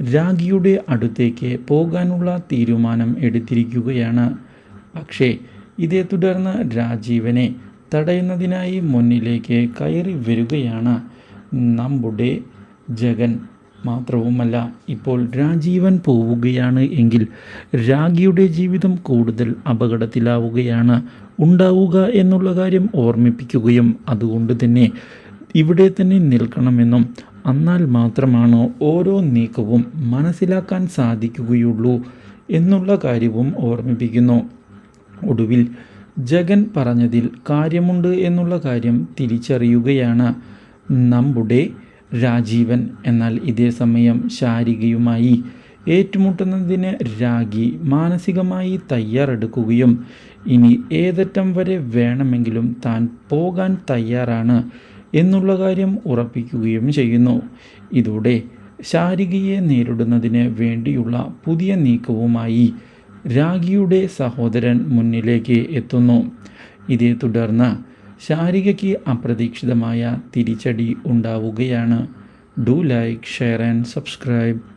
രാഗിയുടെ അടുത്തേക്ക് പോകാനുള്ള തീരുമാനം എടുത്തിരിക്കുകയാണ്. പക്ഷേ ഇതേ തുടർന്ന് രാജീവനെ തടയുന്നതിനായി മുന്നിലേക്ക് കയറി വരികയാണ് നമ്മുടെ ജഗൻ മാത്രവുമല്ല. ഇപ്പോൾ രാജീവൻ പോവുകയാണ് എങ്കിൽ രാഗിയുടെ ജീവിതം കൂടുതൽ അപകടത്തിലാവുകയാണ്. ഉണ്ടാവുക എന്നുള്ള കാര്യം ഓർമ്മിപ്പിക്കുകയും അതുകൊണ്ട് തന്നെ ഇവിടെ തന്നെ നിൽക്കണമെന്നും എന്നാൽ മാത്രമാണ് ഓരോ നീക്കവും മനസ്സിലാക്കാൻ സാധിക്കുകയുള്ളൂ എന്നുള്ള കാര്യവും ഓർമ്മിപ്പിക്കുന്നു. ഒടുവിൽ ജഗൻ പറഞ്ഞതിൽ കാര്യമുണ്ട് എന്നുള്ള കാര്യം തിരിച്ചറിയുകയാണ്. നമ്മുടെ രാജീവൻ എന്നാൽ ഇതേ സമയം ശാരികയുമായി ഏറ്റുമുട്ടുന്നതിന് രാഗി മാനസികമായി തയ്യാറെടുക്കുകയും ഇനി ഏതറ്റം വരെ വേണമെങ്കിലും താൻ പോകാൻ തയ്യാറാണ് എന്നുള്ള കാര്യം ഉറപ്പിക്കുകയും ചെയ്യുന്നു. ഇതോടെ ശാരികയെ നേരിടുന്നതിന് വേണ്ടിയുള്ള പുതിയ നീക്കവുമായി രാഗിയുടെ സഹോദരൻ മുന്നിലേക്ക് എത്തുന്നു. ഇതേ തുടർന്ന് ശാരികയ്ക്ക് അപ്രതീക്ഷിതമായ തിരിച്ചടി ഉണ്ടാവുകയാണ്. Do like share and subscribe.